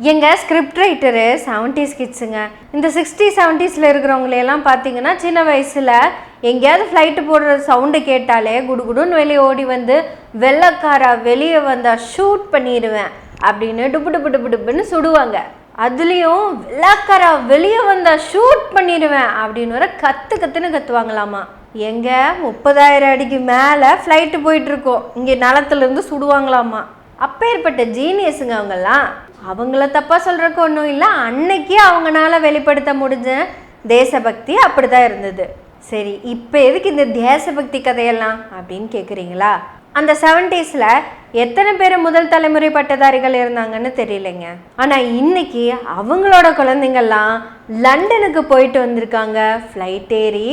எங்கள் script writer seventies கிட்ஸுங்க இந்த sixty செவன்ட்டீஸில் இருக்கிறவங்களையெல்லாம் பார்த்தீங்கன்னா சின்ன வயசில் எங்கேயாவது ஃப்ளைட்டு போடுற சவுண்டு கேட்டாலே குடுகுடுன்னு வெளியே ஓடி வந்து வெள்ளக்காரா வெளியே வந்தால் ஷூட் பண்ணிடுவேன் அப்படின்னு டுப்பு டுப்பு டுப்பு டுப்புன்னு சுடுவாங்க. அதுலேயும் வெள்ளக்காரா வெளியே வந்தால் ஷூட் பண்ணிடுவேன் அப்படின்னு வர கற்று கத்துன்னு கத்துவாங்களாமா. எங்கே? முப்பதாயிரம் அடிக்கு மேலே ஃப்ளைட்டு போயிட்டுருக்கோம் இங்கே நிலத்துலேருந்து சுடுவாங்களாமா. அப்பேற்பட்ட ஜீனியஸுங்க அவங்கெல்லாம். அவங்கள தப்பாக சொல்கிறக்கு ஒன்றும் இல்லை. அன்னைக்கே அவங்களால வெளிப்படுத்த முடிஞ்ச தேசபக்தி அப்படி தான் இருந்தது. சரி இப்போ எதுக்கு இந்த தேசபக்தி கதையெல்லாம் அப்படின்னு கேட்குறீங்களா அந்த செவன்டீஸில் எத்தனை பேர் முதல் தலைமுறை பட்டதாரிகள் இருந்தாங்கன்னு தெரியலைங்க. ஆனால் இன்னைக்கு அவங்களோட குழந்தைங்கள்லாம் லண்டனுக்கு போயிட்டு வந்திருக்காங்க. ஃப்ளைட் ஏறி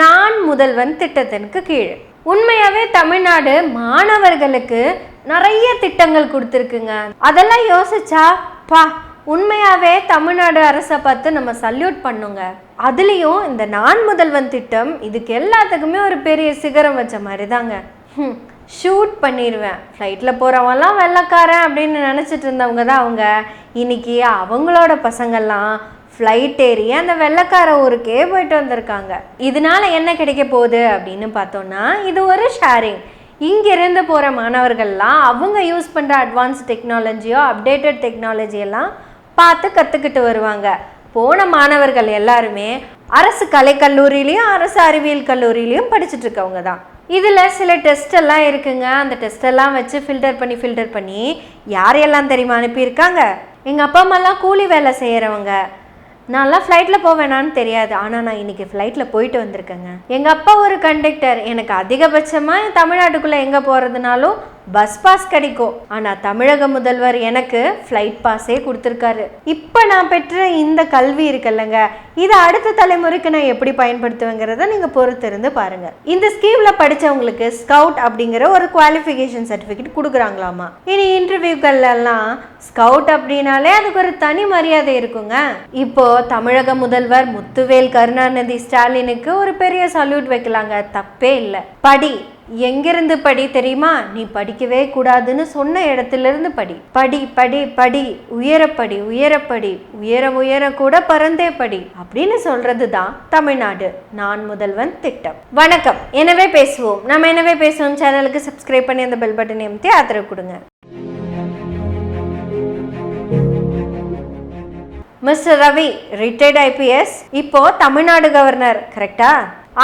நான் முதல்வன் திட்டத்திற்கு கீழ் உண்மையாகவே தமிழ்நாடு மாணவர்களுக்கு நிறைய திட்டங்கள் கொடுத்துருக்குங்க. அதெல்லாம் யோசிச்சா பா உண்மையாவே தமிழ்நாடு அரசை பார்த்து நம்ம சல்யூட் பண்ணுங்க. அதுலேயும் இந்த நான் முதல்வன் திட்டம் இதுக்கு எல்லாத்துக்குமே ஒரு பெரிய சிகரம் வச்ச மாதிரி தாங்க ஷூட் பண்ணிடுவேன் ஃப்ளைட்டில் போகிறவங்கலாம் வெள்ளக்காரன் அப்படின்னு நினச்சிட்டு இருந்தவங்க தான் அவங்க. இன்னைக்கு அவங்களோட பசங்கள்லாம் ஃப்ளைட் ஏறி அந்த வெள்ளக்கார ஊருக்கே போயிட்டு வந்திருக்காங்க. இதனால என்ன கிடைக்க போகுது அப்படின்னு பார்த்தோன்னா இது ஒரு ஷேரிங் இங்கிருந்து போகிற மாணவர்கள்லாம் அவங்க யூஸ் பண்ணுற அட்வான்ஸ் டெக்னாலஜியோ அப்டேட்டட் டெக்னாலஜியெல்லாம் பார்த்து கற்றுக்கிட்டு வருவாங்க. போன மாணவர்கள் எல்லாருமே அரசு கலைக்கல்லூரியிலையும் அரசு அறிவியல் கல்லூரியிலையும் படிச்சுட்டு இருக்கவங்க தான். இதில் சில டெஸ்ட் எல்லாம் இருக்குங்க. அந்த டெஸ்ட் எல்லாம் வச்சு ஃபில்டர் பண்ணி ஃபில்டர் பண்ணி யாரையெல்லாம் தெரியுமா அனுப்பியிருக்காங்க? எங்கள் அப்பா அம்மாலாம் கூலி வேலை செய்கிறவங்க நான்லாம் ஃப்ளைட்டில் போவேனான்னு தெரியாது. ஆனால் நான் இன்னைக்கு ஃப்ளைட்டில் போயிட்டு வந்திருக்கேங்க. எங்கள் அப்பா ஒரு கண்டக்டர் எனக்கு அதிகபட்சமாக தமிழ்நாட்டுக்குள்ளே எங்கே போகிறதுனாலும் பஸ் பாஸ் கிடைக்கும் ஆனால் தமிழக முதல்வர் எனக்கு ஃப்ளைட் பாஸே கொடுத்துருக்காரு. இப்போ நான் பெற்ற இந்த கல்வி இருக்குல்லங்க. இதை அடுத்த தலைமுறைக்கு நான் எப்படி பயன்படுத்துவேங்கிறத நீங்கள் பொறுத்திருந்து பாருங்கள் இந்த ஸ்கீமில் படித்தவங்களுக்கு ஸ்கவுட் அப்படிங்கிற ஒரு குவாலிஃபிகேஷன் சர்டிஃபிகேட் கொடுக்குறாங்களாமா? இனி இன்டர்வியூக்கள்லாம் ஸ்கவுட் அப்படின்னாலே அதுக்கு ஒரு தனி மரியாதை இருக்குங்க. இப்போ தமிழக முதல்வர் முத்துவேல் கருணாநிதி ஸ்டாலினுக்கு ஒரு பெரிய சல்யூட் வைக்கலாங்க. தப்பே இல்லை. படி எங்கிருந்து படி தெரியுமா? நீ படிக்கவே கூடாதுன்னு சொன்ன இடத்துல இருந்து படி படி படி படி உயரப்படி உயரப்படி உயர உயர கூட பறந்தே படி அப்படின்னு சொல்றது தான் தமிழ்நாடு. நான் முதல்வன் திட்டம். வணக்கம். எனவே பேசுவோம். நம்ம எனவே பேசுவோம். சேனலுக்கு சப்ஸ்கிரைப் பண்ணி அந்த பெல் பட்டன் அமைத்தி ஆதரவு கொடுங்க. மிஸ்டர் ரவி ரிட்டையர்ட் ஐபிஎஸ் இப்போ தமிழ்நாடு கவர்னர் கரெக்டா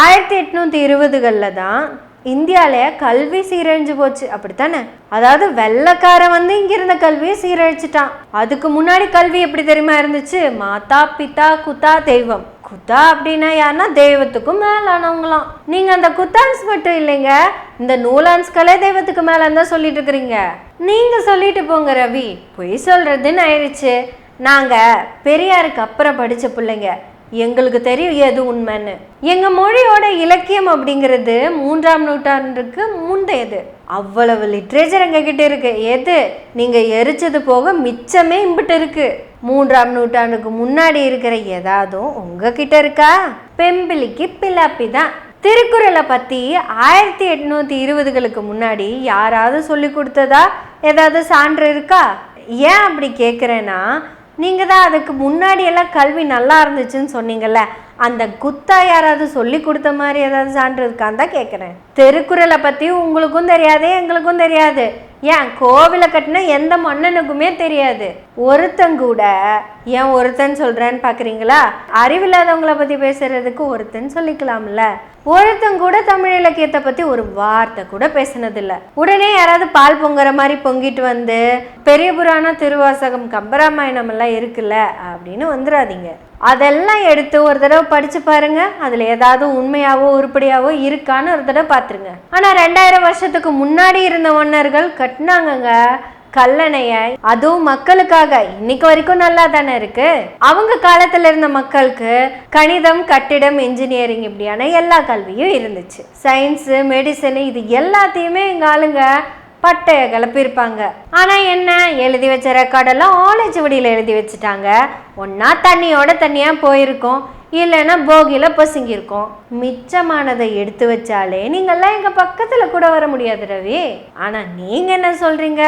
ஆயிரத்தி எட்நூத்தி இருபதுகளில் தான் இந்தியாவில கல்வி சீரழிஞ்சு போச்சு. அப்படித்தானே? அதாவது வெள்ளக்காரன் வந்து இங்க இருந்த கல்வியை சீரழிச்சிட்டான். அதுக்கு முன்னாடி கல்வி எப்படி தெரியுமா இருந்துச்சு? மாதா பிதா குத்தா தெய்வம். குத்தா அப்படின்னா யாருன்னா? தெய்வத்துக்கும் மேலானவங்களாம். நீங்க அந்த குத்தான்ஸ் மட்டும் இல்லைங்க. இந்த நூலான்ஸ்களே தெய்வத்துக்கு மேல தான் சொல்லிட்டு இருக்கிறீங்க. நீங்க சொல்லிட்டு போங்க ரவி. பொய் சொல்றதுன்னு ஆயிடுச்சு. நாங்க பெரியாருக்கு அப்புறம் படிச்ச பிள்ளைங்க. எங்களுக்கு தெரியும் எது உண்மைன்னு. எங்கள் மொழியோட இலக்கியம் அப்படிங்கிறது மூன்றாம் நூற்றாண்டுக்கு முந்தையது. அவ்வளவு லிட்ரேச்சர் எங்ககிட்ட இருக்கு. எது? நீங்கள் எரிச்சது போக மிச்சமே இம்பிட்டு இருக்கு. மூன்றாம் நூற்றாண்டுக்கு முன்னாடி இருக்கிற ஏதாவதும் உங்ககிட்ட இருக்கா? பெம்பிளிக்கு பிலாப்பி தான். திருக்குறளை பற்றி ஆயிரத்தி எட்நூற்றி இருபதுகளுக்கு முன்னாடி யாராவது சொல்லி கொடுத்ததா? ஏதாவது சான்று இருக்கா? ஏன் அப்படி கேட்குறேன்னா நீங்கள் தான் அதுக்கு முன்னாடி எல்லாம் கல்வி நல்லா இருந்துச்சுன்னு சொன்னீங்கல்ல? அந்த குத்தா யாராவது சொல்லி கொடுத்த மாதிரி ஏதாவது சான்று இருக்கான்னு தான் கேட்குறேன் திருக்குறளை பற்றி உங்களுக்கும் தெரியாது எங்களுக்கும் தெரியாது. ஏன் கோவிலை கட்டின எந்த மன்னனுக்குமே தெரியாது. ஒருத்தங்கூட ஏன் ஒருத்தன் சொல்கிறேன்னு பார்க்குறீங்களா அறிவில்லாதவங்கள பற்றி பேசுறதுக்கு ஒருத்தன் சொல்லிக்கலாம்ல. ஒருத்தன் கூட தமிழ் இலக்கியத்தை பற்றி ஒரு வார்த்தை கூட பேசினதில்ல. உடனே யாராவது பால் பொங்குற மாதிரி பொங்கிட்டு வந்து பெரிய புராணம் திருவாசகம் கம்பராமாயணம் எல்லாம் இருக்குல்ல அப்படின்னு வந்துடாதீங்க அதெல்லாம் எடுத்து ஒரு தடவை படிச்சு பாருங்க. அதுல ஏதாவது உண்மையாவோ உருப்படியாவோ இருக்கான்னு ஒரு தடவை பார்த்துருங்க. ஆனால் ரெண்டாயிரம் வருஷத்துக்கு முன்னாடி இருந்த மன்னர்கள் கட்டினாங்கங்க. கல்லணைய. அதுவும் மக்களுக்காக. இன்னைக்கு வரைக்கும் நல்லா தானே இருக்கு. அவங்க காலத்துல இருந்த மக்களுக்கு கணிதம் கட்டிடம் இன்ஜினியரிங் இப்படியான எல்லா கல்வியும் இருந்துச்சு. சயின்ஸு மெடிசனு இது எல்லாத்தையுமே எங்க ஆளுங்க பட்டைய கிளப்பியிருப்பாங்க. ஆனால் என்ன? எழுதி வச்ச ரெக்கார்டெல்லாம் ஆலேஜ் வடியில் எழுதி வச்சுட்டாங்க. ஒன்றா தண்ணியோட தண்ணியாக போயிருக்கோம். இல்லைன்னா போகியில் பசுங்கியிருக்கோம். மிச்சமானதை எடுத்து வச்சாலே நீங்கள்லாம் எங்கள் பக்கத்தில் கூட வர முடியாது ரவி. ஆனால் நீங்கள் என்ன சொல்கிறீங்க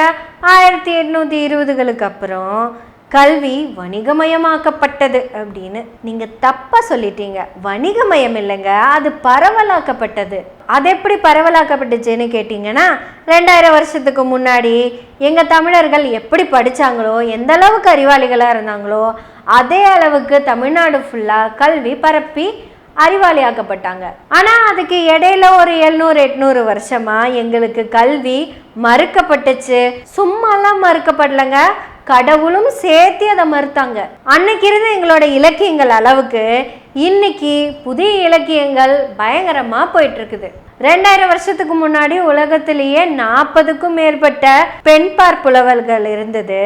ஆயிரத்தி எட்நூற்றி இருபதுகளுக்கு அப்புறம் கல்வி வணிகமயமாக்கப்பட்டது அப்படின்னு நீங்கள் தப்பாக சொல்லிட்டீங்க. வணிகமயம் இல்லைங்க அது பரவலாக்கப்பட்டது. அது எப்படி பரவலாக்கப்பட்டுச்சுன்னு கேட்டிங்கன்னா ரெண்டாயிரம் வருஷத்துக்கு முன்னாடி எங்கள் தமிழர்கள் எப்படி படித்தாங்களோ எந்த அளவுக்கு அறிவாளிகளாக இருந்தாங்களோ அதே அளவுக்கு தமிழ்நாடு ஃபுல்லாக கல்வி பரப்பி அறிவாளியாக்கப்பட்டாங்க. ஆனால் அதுக்கு இடையில ஒரு எழுநூறு எட்நூறு வருஷமா எங்களுக்கு கல்வி மறுக்கப்பட்டுச்சு. சும்மாலாம் மறுக்கப்படலைங்க. கடவுளும் சேர்த்து அதை மறுத்தாங்க. அன்னைக்கு இருந்த எங்களோட இலக்கியங்கள் அளவுக்கு இன்னைக்கு புதிய இலக்கியங்கள் பயங்கரமாக போயிட்டு இருக்குது ரெண்டாயிரம் வருஷத்துக்கு முன்னாடி உலகத்திலேயே நாற்பதுக்கும் மேற்பட்ட பெண் பார்ப்புலவல்கள் இருந்தது.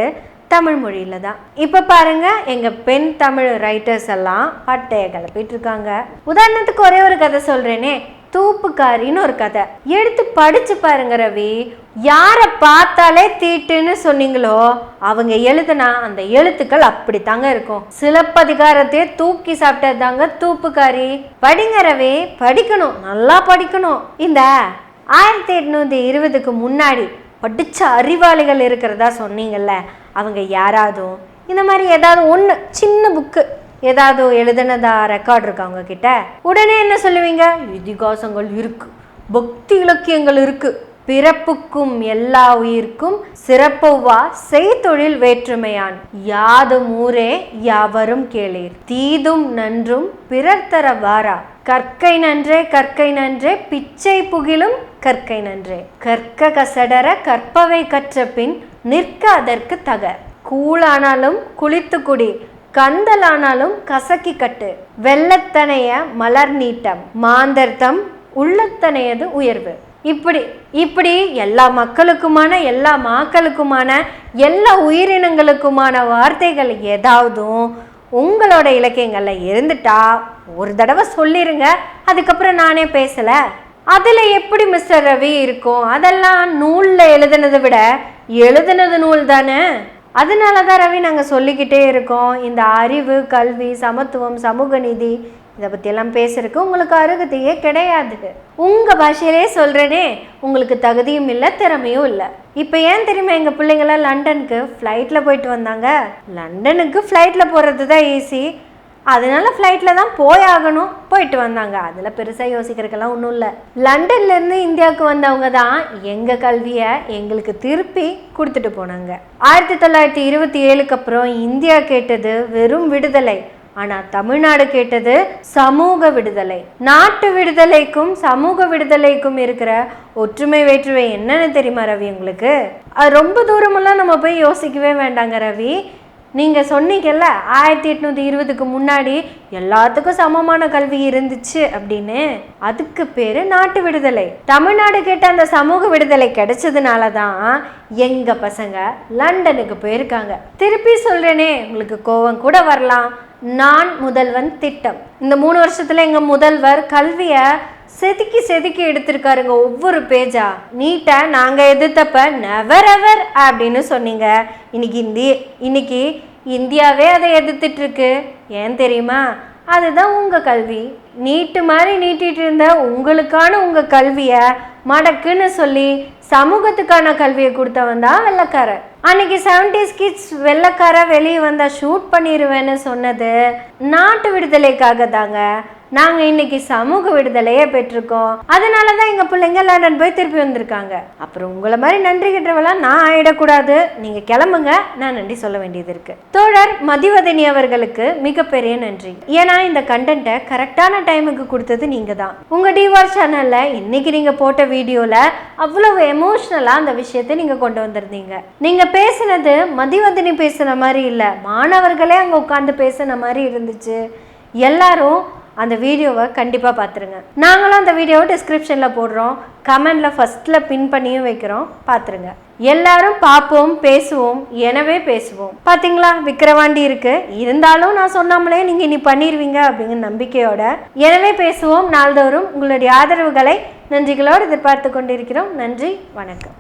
தமிழ் மொழியில் தான். இப்போ பாருங்க எங்கள் பெண் தமிழ் ரைட்டர்ஸ் எல்லாம் பட்டையை கிளப்பிட்டு இருக்காங்க உதாரணத்துக்கு ஒரே ஒரு கதை சொல்றேனே. தூப்புக்காரின்னு ஒரு கதை. எடுத்து படிச்சு பாருங்க ரவி. யாரை பார்த்தாலே தீட்டுன்னு சொன்னீங்களோ அவங்க எழுதுனா அந்த எழுத்துக்கள் அப்படித்தாங்க இருக்கும். சிலப்பதிகாரத்தையே தூக்கி சாப்பிட்டது தாங்க தூப்புக்காரி. படிங்க ரவி படிக்கணும் நல்லா படிக்கணும். இந்த ஆயிரத்தி எட்நூத்தி இருபதுக்கு முன்னாடி படிச்ச அறிவாளிகள் இருக்கிறதா சொன்னீங்கல்ல அவங்க யாராவதும் இந்த மாதிரி ஏதாவது ஒன்று சின்ன புக்கு ஏதாவது எழுதுனதா ரெக்கார்ட் இருக்கா அவங்க கிட்ட உடனே என்ன சொல்லுவீங்க? இதிகாசங்கள் இருக்கு பக்தி இலக்கியங்கள் இருக்கு பிறப்புக்கும் எல்லா உயிர்க்கும் சிறப்புவா செய்தொழில் வேற்றுமையான். யாதும் ஊரே யாவரும் கேளீர் தீதும் நன்றும் பிறர் தர வாரா. கற்கை நன்றே கற்கை நன்றே பிச்சை புகிலும் கற்கை நன்றே. கற்க கசடர கற்பவை கற்ற பின் நிற்க அதற்கு தக. கூழானாலும் குளித்து குடி கந்தலானாலும் கசக்கி கட்டு. வெள்ளத்தனைய மலர் நீட்டம் மாந்தர்த்தம் உள்ளத்தனையது உயர்வு. இப்படி இப்படி எல்லா மக்களுக்குமான எல்லா மாக்களுக்குமான எல்லா உயிரினங்களுக்குமான வார்த்தைகள் ஏதாவதும் உங்களோட இலக்கியங்களில் இருந்துட்டா ஒரு தடவை சொல்லிருங்க. அதுக்கப்புறம் நானே பேசலை. அதில் எப்படி மிஸ்டர் ரவி இருக்கும்? அதெல்லாம் நூலில் எழுதுனதை விட எழுதுனது நூல் தானே அதனால தான் ரவி நாங்கள் சொல்லிக்கிட்டே இருக்கோம். இந்த அறிவு கல்வி சமத்துவம் சமூக நீதி இதை பற்றியெல்லாம் பேசுறதுக்கு உங்களுக்கு அருகதையே கிடையாது. உங்கள் பாஷையிலே சொல்கிறேனே உங்களுக்கு தகுதியும் இல்லை திறமையும் இல்லை. இப்போ ஏன் தெரியுமா எங்கள் பிள்ளைங்களாம் லண்டனுக்கு ஃப்ளைட்டில் போயிட்டு வந்தாங்க? லண்டனுக்கு ஃப்ளைட்டில் போகிறது தான் ஈஸி அதனால ஃப்ளைட்டில் தான் போயாகணும். போயிட்டு வந்தாங்க. அதில் பெருசாக யோசிக்கிறதுக்கெல்லாம் ஒன்றும் இல்லை. லண்டன்லேருந்து இந்தியாவுக்கு வந்தவங்க தான் எங்கள் கல்வியை எங்களுக்கு திருப்பி கொடுத்துட்டு போனாங்க. ஆயிரத்தி தொள்ளாயிரத்தி இருபத்தி ஏழுக்கு அப்புறம் இந்தியா கேட்டது வெறும் விடுதலை. ஆனால் தமிழ்நாடு கேட்டது சமூக விடுதலை. நாட்டு விடுதலைக்கும் சமூக விடுதலைக்கும் இருக்கிற ஒற்றுமை வேற்றுமை என்னன்னு தெரியுமா ரவி உங்களுக்கு? அது ரொம்ப தூரமெல்லாம் நம்ம போய் யோசிக்கவே வேண்டாங்க ரவி. நீங்கள் சொன்னீங்கல்ல ஆயிரத்தி எட்நூற்றி இருபதுக்கு முன்னாடி எல்லாத்துக்கும் சமமான கல்வி இருந்துச்சு அப்படின்னு. அதுக்கு பேர் நாட்டு விடுதலை. தமிழ்நாடு கேட்ட அந்த சமூக விடுதலை கிடைச்சதுனால தான் எங்கள் பசங்க லண்டனுக்கு போயிருக்காங்க. திருப்பி சொல்கிறேனே உங்களுக்கு கோவம் கூட வரலாம். நான் முதல்வன் திட்டம். இந்த மூணு வருஷத்தில் எங்கள் முதல்வர் கல்வியை செதுக்கி செதுக்கி எடுத்திருக்காருங்க ஒவ்வொரு பேஜா நீட்டை நாங்கள் எதிர்த்தப்ப நெவர் எவர் அப்படின்னு சொன்னீங்க. இன்னைக்கு இந்தி இன்னைக்கு இந்தியாவே அதை எதிர்த்துட்ருக்கு ஏன் தெரியுமா? அதுதான் உங்கள் கல்வி. நீட்டு மாதிரி நீட்டிட்டு இருந்த உங்களுக்கான உங்கள் கல்வியை மடக்குன்னு சொல்லி சமூகத்துக்கான கல்வியை கொடுத்தவன் தான் வெள்ளக்காரன் அன்னைக்கு செவன்டிஸ் கிட்ஸ் வெள்ளக்கார வெளியே வந்தால் ஷூட் பண்ணிடுவேன்னு சொன்னது நாட்டு விடுதலைக்காக தாங்க. நாங்கள் இன்னைக்கு சமூக விடுதலையே பெற்றிருக்கோம். அதனால தான் எங்கள் பிள்ளைங்க லண்டன் போய் திருப்பி வந்திருக்காங்க. அப்புறம் உங்களை மாதிரி நன்றி கிட்டவெல்லாம் நான் ஆயிடக்கூடாது. நீங்கள் கிளம்புங்க. நான் நன்றி சொல்ல வேண்டியது இருக்கு. தோழர் மதிவதனி அவர்களுக்கு மிகப்பெரிய நன்றி. ஏன்னா இந்த கண்டென்ட்டை கரெக்டான டைமுக்கு கொடுத்தது நீங்கள் தான் உங்கள் டிவார் சேனலில் இன்னைக்கு நீங்கள் போட்ட வீடியோவில் அவ்வளவு எமோஷ்னலாக அந்த விஷயத்தை நீங்கள் கொண்டு வந்திருந்தீங்க. நீங்கள் பேசுனது மதிவதனி பேசுன மாதிரி இல்லை மாணவர்களே அங்கே உட்காந்து பேசுன மாதிரி இருந்துச்சு. எல்லாரும் அந்த வீடியோவை கண்டிப்பாக பார்த்துருங்க நாங்களும் அந்த வீடியோவை டிஸ்கிரிப்ஷனில் போடுறோம். கமெண்டில் ஃபஸ்ட்டில் பின் பண்ணியும் வைக்கிறோம். பார்த்துருங்க எல்லாரும் பார்ப்போம் பேசுவோம் எனவே பேசுவோம். பார்த்தீங்களா விக்கிரவாண்டி இருக்கு. இருந்தாலும் நான் சொன்னாமலே நீங்கள் இனி பண்ணிடுவீங்க அப்படிங்கிற நம்பிக்கையோட எனவே பேசுவோம் நாள்தோறும். உங்களுடைய ஆதரவுகளை நன்றிகளோடு எதிர்பார்த்து கொண்டிருக்கிறோம். நன்றி வணக்கம்.